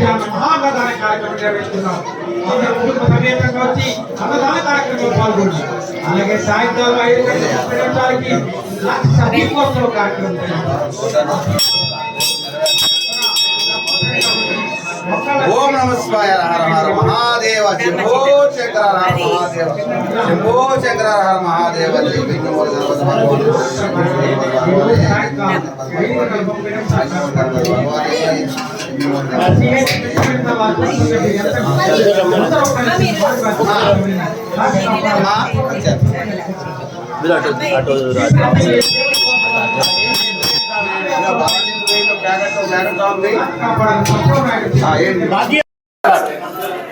మధ్యాహ్నం మహాన్నదాన కార్యక్రమం నిర్వహిస్తున్నాం. అందరూ కుటుంబ సమేతంగా వచ్చి అన్నదాన కార్యక్రమంలో పాల్గొండి అలాగే సాయంత్రం ఐదు గంటల ముప్పై నిమిషాలకి దీపోత్సవ కార్యక్రమం ఓం నమ శివాయ హర హర మహాదేవ శంభో చక్ర హర మహాదేవ శంభో చక్ర హర మహాదేవ జై విష్ణు సాయంకాలం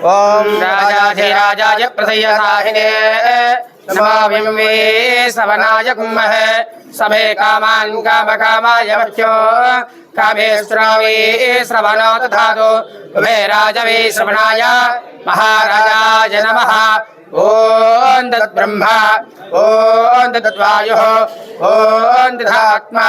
ओम राजाधिराजाय प्रसयसाहिने नमाविम्बे सवनाय कुम्महे समे कामान् कामकामाय मह्यो कामेश्रावे श्रवणो दधातु वे राजवे श्रवणाय, महाराजाय नमः। ॐ तद्ब्रह्मा ॐ तद्वायुः ॐ तदात्मा।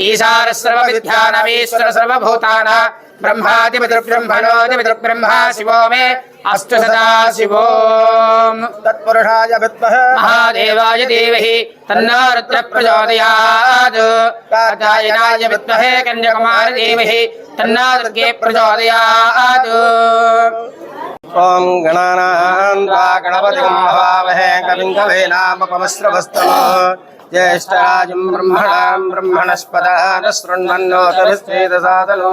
ईशान सर्वविद्यानवीश्वर सर्वभूताना ब्रह्मादिपितृब्रह्मणोदिपितृब्रह्मा शिवो मे अस्तु सदा शिवो। तत्पुरुषाय विद्महे। महादेवाय देवहि तन्नो रुद्रः प्रचोदयात् कात्यायनाय विद्महे कन्याकुमार देवहि दुर्गे गणानां गणपतिं कविं జ్యేష్ఠరాజం బ్రహ్మణాం బ్రహ్మణస్పద శృణ్వన్నోతభిశ్చేదసాదనో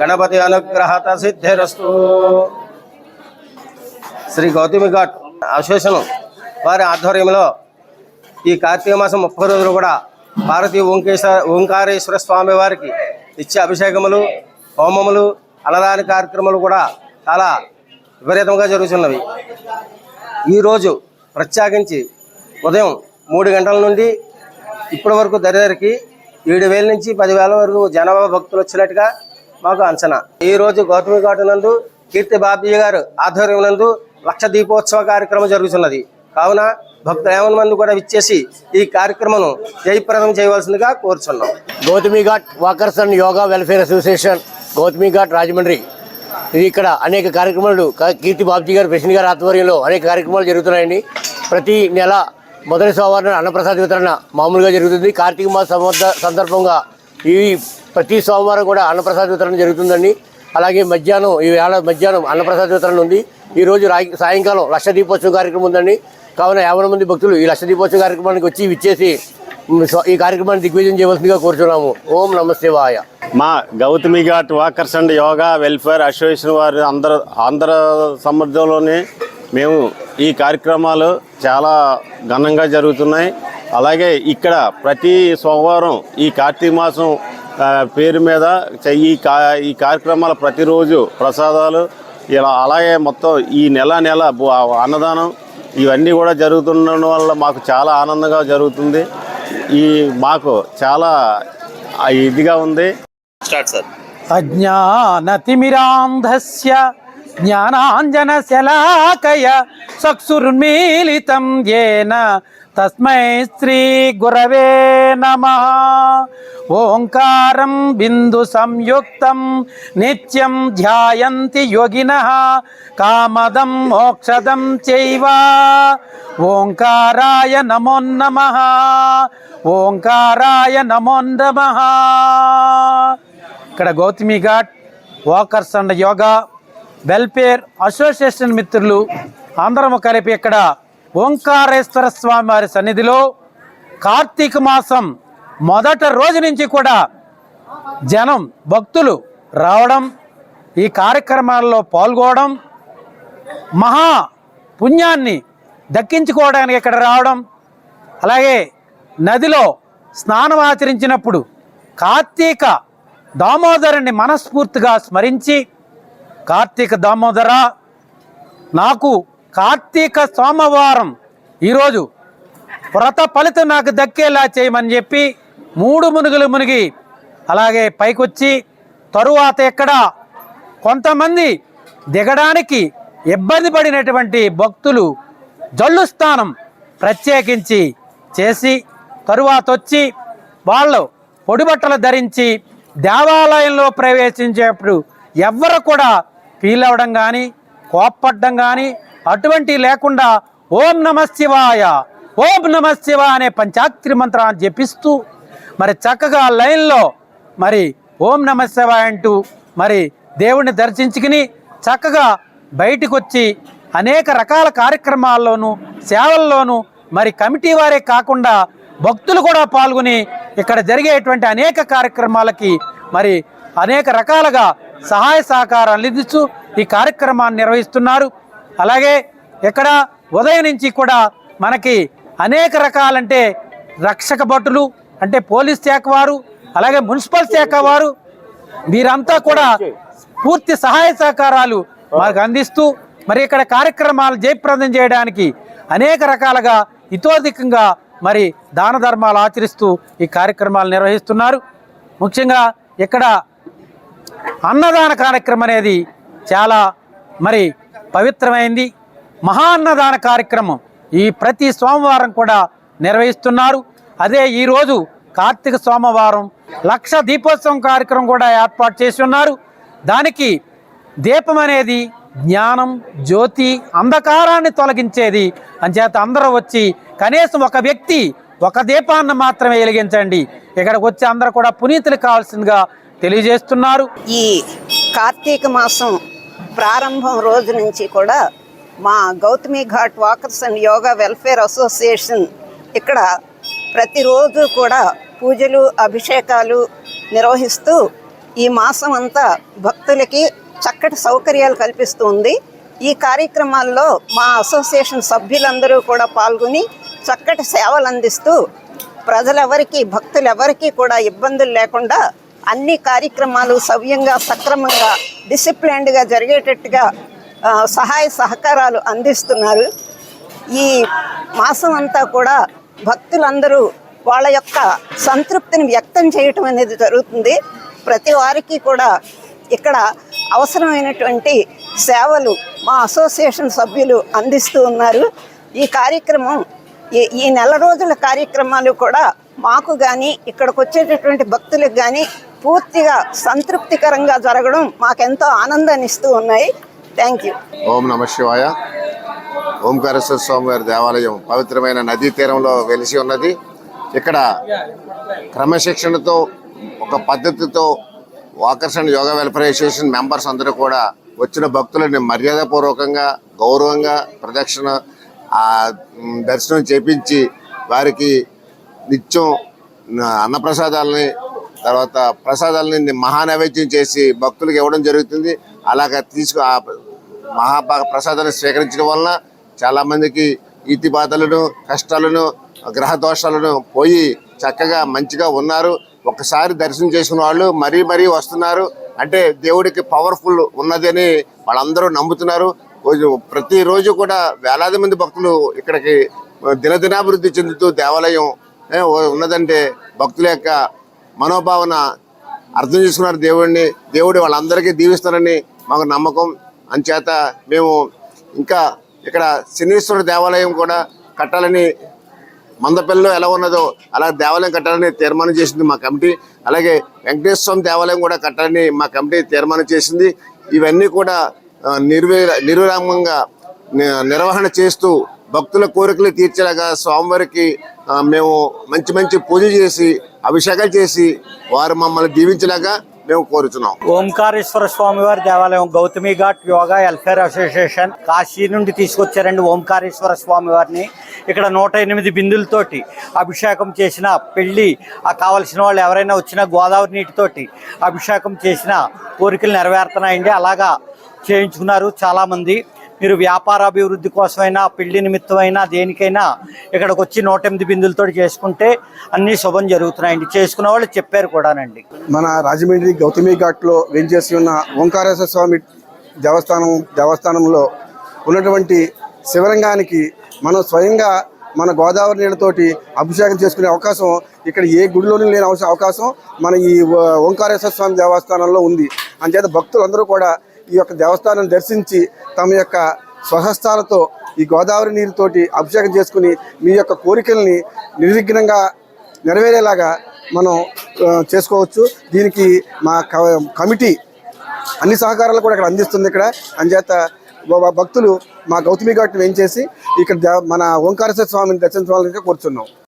గణపతి అనుగ్రహత సిద్ధిరస్తు శ్రీ గౌతమి ఘాట్ అసోసియేషన్ వారి ఆధ్వర్యంలో ఈ కార్తీక మాసం ముప్పై రోజులు కూడా భారతీయ ఓంకేశ్వర ఓంకారేశ్వర స్వామి వారికి ఇచ్చే అభిషేకములు హోమములు అలరాని కార్యక్రమాలు కూడా చాలా విపరీతంగా జరుగుతున్నవి. ఈరోజు ప్రత్యేకించి ఉదయం మూడు గంటల నుండి ఇప్పటి వరకు దరిదరికి ఏడు వేల నుంచి పదివేల వరకు జనాభా భక్తులు వచ్చినట్టుగా మాకు అంచనా. ఈ రోజు గౌతమి ఘాటు నందు కీర్తి బాబీ గారు ఆధ్వర్యం నందు లక్ష దీపోత్సవ కార్యక్రమం జరుగుతున్నది. కావున భక్తులు ఏమన్న మంది కూడా విచ్చేసి ఈ కార్యక్రమం జయప్రదం చేయవలసిందిగా కోరుచున్నాం. Gautami ghat walkers and yoga welfare association Gautami ghat Rajahmundry. ఇది ఇక్కడ అనేక కార్యక్రమాలు కీర్తి బాబ్జీ గారు ప్రెసిడెంట్ గారు ఆధ్వర్యంలో అనేక కార్యక్రమాలు జరుగుతున్నాయండి. ప్రతి నెల మొదటి సోమవారం అన్నప్రసాద వితరణ మామూలుగా జరుగుతుంది. కార్తీక మాస సందర్భంగా ఈ ప్రతి సోమవారం కూడా అన్నప్రసాద వితరణ జరుగుతుందండి. అలాగే మధ్యాహ్నం ఈ వేళ మధ్యాహ్నం అన్నప్రసాద వితరణ ఉంది. ఈ రోజు సాయంకాలం లక్ష దీపోత్సవం కార్యక్రమం ఉందండి. కావున యాభై మంది భక్తులు ఈ లక్ష దీపోత్సవ కార్యక్రమానికి వచ్చి విచ్చేసి ఈ కార్యక్రమాన్ని దిగ్విజయం చేయవలసిందిగా కోరుచున్నాము. ఓం నమస్తే వాయ మా Gautami ghat walkers and yoga welfare association వారి అందరూ ఆంధ్ర సమర్థంలోనే మేము ఈ కార్యక్రమాలు చాలా ఘనంగా జరుగుతున్నాయి. అలాగే ఇక్కడ ప్రతి సోమవారం ఈ కార్తీక మాసం పేరు మీద ఈ కా ఈ కార్యక్రమాలు ప్రతిరోజు ప్రసాదాలు ఇలా అలాగే మొత్తం ఈ నెల నెల అన్నదానం ఇవన్నీ కూడా జరుగుతుండడం వల్ల మాకు చాలా ఆనందంగా జరుగుతుంది. ఈ మాకు చాలా ఇదిగా ఉంది. అజ్ఞానతిమిరాంధస్య జ్ఞానాంజన శలాకయ చక్షుర్మీలితం ఏన తస్మై శ్రీ గురవే నమ. ఓంకారం బిందు సంయుక్తం నిత్యం ధ్యాయంతి యోగిన. కామదం మోక్షదం చైవ. ఓంకారాయ నమో నమ. ఓంకారాయ నమో నమ. ఇక్కడ Gautami ghat walkers and yoga welfare association మిత్రులు అందరము కలిపి ఇక్కడ ఓంకారేశ్వర స్వామి వారి సన్నిధిలో కార్తీక మాసం మొదట రోజు నుంచి కూడా జనం భక్తులు రావడం ఈ కార్యక్రమాల్లో పాల్గొనడం మహా పుణ్యాన్ని దక్కించుకోవడానికి ఇక్కడ రావడం అలాగే నదిలో స్నానం ఆచరించినప్పుడు కార్తీక దామోదరుని మనస్ఫూర్తిగా స్మరించి కార్తీక దామోదర నాకు కార్తీక సోమవారం. ఈరోజు వ్రత ఫలితం నాకు దక్కేలా చేయమని చెప్పి మూడు మునుగులు మునిగి అలాగే పైకొచ్చి తరువాత ఎక్కడ కొంతమంది దిగడానికి ఇబ్బంది పడినటువంటి భక్తులు జల్లు స్నానం ప్రత్యేకించి చేసి తరువాత వచ్చి వాళ్ళు పొడిబట్టలు ధరించి దేవాలయంలో ప్రవేశించేప్పుడు ఎవ్వరు కూడా ఫీల్ అవ్వడం కానీ కోప్పడ్డం కానీ అటువంటి లేకుండా ఓం నమ శివాయ ఓం నమ శివ అనే పంచాక్షరి మంత్రాన్ని జపిస్తూ మరి చక్కగా లైన్లో మరి ఓం నమ శివాయ అంటూ మరి దేవుణ్ణి దర్శించుకుని చక్కగా బయటకు వచ్చి అనేక రకాల కార్యక్రమాల్లోనూ సేవల్లోనూ మరి కమిటీ వారే కాకుండా భక్తులు కూడా పాల్గొని ఇక్కడ జరిగేటువంటి అనేక కార్యక్రమాలకి మరి అనేక రకాలుగా సహాయ సహకారాలు అందిస్తూ ఈ కార్యక్రమాన్ని నిర్వహిస్తున్నారు. అలాగే ఇక్కడ ఉదయం నుంచి కూడా మనకి అనేక రకాలంటే రక్షక భటులు అంటే పోలీస్ శాఖ వారు అలాగే మున్సిపల్ శాఖ వారు వీరంతా కూడా పూర్తి సహాయ సహకారాలు మాకు అందిస్తూ మరి ఇక్కడ కార్యక్రమాలు జయప్రదం చేయడానికి అనేక రకాలుగా ఇతోధికంగా మరి దాన ధర్మాలు ఆచరిస్తూ ఈ కార్యక్రమాలు నిర్వహిస్తున్నారు. ముఖ్యంగా ఇక్కడ అన్నదాన కార్యక్రమం అనేది చాలా మరి పవిత్రమైంది. మహా అన్నదాన కార్యక్రమం ఈ ప్రతి సోమవారం కూడా నిర్వహిస్తున్నారు. అదే ఈరోజు కార్తీక సోమవారం లక్ష దీపోత్సవం కార్యక్రమం కూడా ఏర్పాటు చేసి ఉన్నారు. దానికి దీపం అనేది జ్ఞానం జ్యోతి అంధకారాన్ని తొలగించేది. అంచేత అందరూ వచ్చి కనీసం ఒక వ్యక్తి ఒక దీపాన్ని మాత్రమే వెలిగించండి. ఇక్కడికి వచ్చి అందరూ కూడా పునీతులు కావాల్సిందిగా తెలియజేస్తున్నారు. ఈ కార్తీక మాసం ప్రారంభం రోజు నుంచి కూడా మా Gautami ghat walkers and yoga welfare association ఇక్కడ ప్రతిరోజు కూడా పూజలు అభిషేకాలు నిర్వహిస్తూ ఈ మాసం అంతా భక్తులకి చక్కటి సౌకర్యాలు కల్పిస్తుంది ఈ కార్యక్రమాల్లో మా అసోసియేషన్ సభ్యులందరూ కూడా పాల్గొని చక్కటి సేవలు అందిస్తూ ప్రజలెవరికీ భక్తులెవరికీ కూడా ఇబ్బందులు లేకుండా అన్ని కార్యక్రమాలు సవ్యంగా సక్రమంగా డిసిప్లైన్డ్గా జరిగేటట్టుగా సహాయ సహకారాలు అందిస్తున్నారు. ఈ మాసం అంతా కూడా భక్తులందరూ వాళ్ళ యొక్క సంతృప్తిని వ్యక్తం చేయటం అనేది జరుగుతుంది. ప్రతి వారికి కూడా ఇక్కడ అవసరమైనటువంటి సేవలు మా అసోసియేషన్ సభ్యులు అందిస్తూ ఉన్నారు. ఈ కార్యక్రమం ఈ ఈ నెల రోజుల కార్యక్రమాలు కూడా మాకు కానీ ఇక్కడికి వచ్చేటటువంటి భక్తులకు కానీ పూర్తిగా సంతృప్తికరంగా జరగడం మాకెంతో ఆనందాన్ని ఇస్తూ ఉన్నాయి. థ్యాంక్ యూ ఓం నమ శివాయ. ఓంకారేశ్వర స్వామివారి దేవాలయం పవిత్రమైన నదీ తీరంలో వెలిసి ఉన్నది. ఇక్కడ క్రమశిక్షణతో ఒక పద్ధతితో ఆకర్షణ యోగా వెల్ఫేర్ అసోసియేషన్ మెంబర్స్ అందరూ కూడా వచ్చిన భక్తులని మర్యాదపూర్వకంగా గౌరవంగా ప్రదక్షిణ దర్శనం చేపించి వారికి నిత్యం అన్నప్రసాదాలని తర్వాత ప్రసాదాలని మహానైవేద్యం చేసి భక్తులకు ఇవ్వడం జరుగుతుంది. అలాగ తీసుకు ఆ మహా ప్రసాదాన్ని స్వీకరించడం వలన చాలామందికి ఈతి బాధలను కష్టాలను గ్రహ దోషాలను పోయి చక్కగా మంచిగా ఉన్నారు. ఒకసారి దర్శనం చేసుకున్న వాళ్ళు మరీ మరీ వస్తున్నారు. అంటే దేవుడికి పవర్ఫుల్ ఉన్నదని వాళ్ళందరూ నమ్ముతున్నారు. ప్రతిరోజు కూడా వేలాది మంది భక్తులు ఇక్కడికి దినదినాభివృద్ధి చెందుతూ దేవాలయం ఉన్నదంటే భక్తుల యొక్క మనోభావన అర్థం చేసుకున్నారు దేవుడిని దేవుడు వాళ్ళందరికీ దీవిస్తారని మాకు నమ్మకం. అంచేత మేము ఇంకా ఇక్కడ శనీశ్వర దేవాలయం కూడా కట్టాలని మందపల్లిలో ఎలా ఉన్నదో అలా దేవాలయం కట్టాలని తీర్మానం చేసింది మా కమిటీ. అలాగే వెంకటేశ్వర స్వామి దేవాలయం కూడా కట్టాలని మా కమిటీ తీర్మానం చేసింది. ఇవన్నీ కూడా ఆ, నిర్వే నిర్విరామంగా నిర్వహణ చేస్తూ భక్తుల కోరికలు తీర్చేలాగా స్వామివారికి మేము మంచి మంచి పూజ చేసి అభిషేకాలు చేసి వారు మమ్మల్ని దీవించేలాగా మేము కోరుతున్నాం ఓంకారేశ్వర స్వామి వారి దేవాలయం గౌతమి ఘాట్ యోగా వెల్ఫేర్ అసోసియేషన్ కాశీ నుండి తీసుకొచ్చారండి ఓంకారేశ్వర స్వామి వారిని ఇక్కడ నూట ఎనిమిది బిందులతోటి అభిషేకం చేసిన పెళ్ళి ఆ కావలసిన వాళ్ళు ఎవరైనా వచ్చినా గోదావరి నీటితోటి అభిషేకం చేసిన కోరికలు నెరవేరుతున్నాయండి. అలాగా చేయించుకున్నారు చాలామంది. మీరు వ్యాపార అభివృద్ధి కోసమైనా పెళ్ళి నిమిత్తమైనా దేనికైనా ఇక్కడికి వచ్చి నూట ఎనిమిది బిందులతో చేసుకుంటే అన్ని శుభం జరుగుతున్నాయండి. చేసుకున్న వాళ్ళు చెప్పారు కూడానండి. మన రాజమండ్రి గౌతమి ఘాట్లో వెంచేసి ఉన్న ఓంకారేశ్వర స్వామి దేవస్థానం దేవస్థానంలో ఉన్నటువంటి శివలింగానికి మనం స్వయంగా మన గోదావరి నీళ్ళతోటి అభిషేకం చేసుకునే అవకాశం ఇక్కడ ఏ గుడిలోనూ లేని అవస- అవకాశం మన ఈ ఓంకారేశ్వర స్వామి దేవస్థానంలో ఉంది. అంచేత భక్తులందరూ కూడా ఈ యొక్క దేవస్థానం దర్శించి తమ యొక్క స్వహస్తాలతో ఈ గోదావరి నీరుతోటి అభిషేకం చేసుకుని మీ యొక్క కోరికల్ని నిర్విఘ్నంగా నెరవేరేలాగా మనం చేసుకోవచ్చు. దీనికి మా క- కమిటీ అన్ని సహకారాలు కూడా ఇక్కడ అందిస్తుంది ఇక్కడ. అంచేత భక్తులు మా గౌతమి ఘాట్ని వేయించేసి ఇక్కడ మన ఓంకారేశ్వర స్వామిని దర్శించాలని కోరుచున్నాం.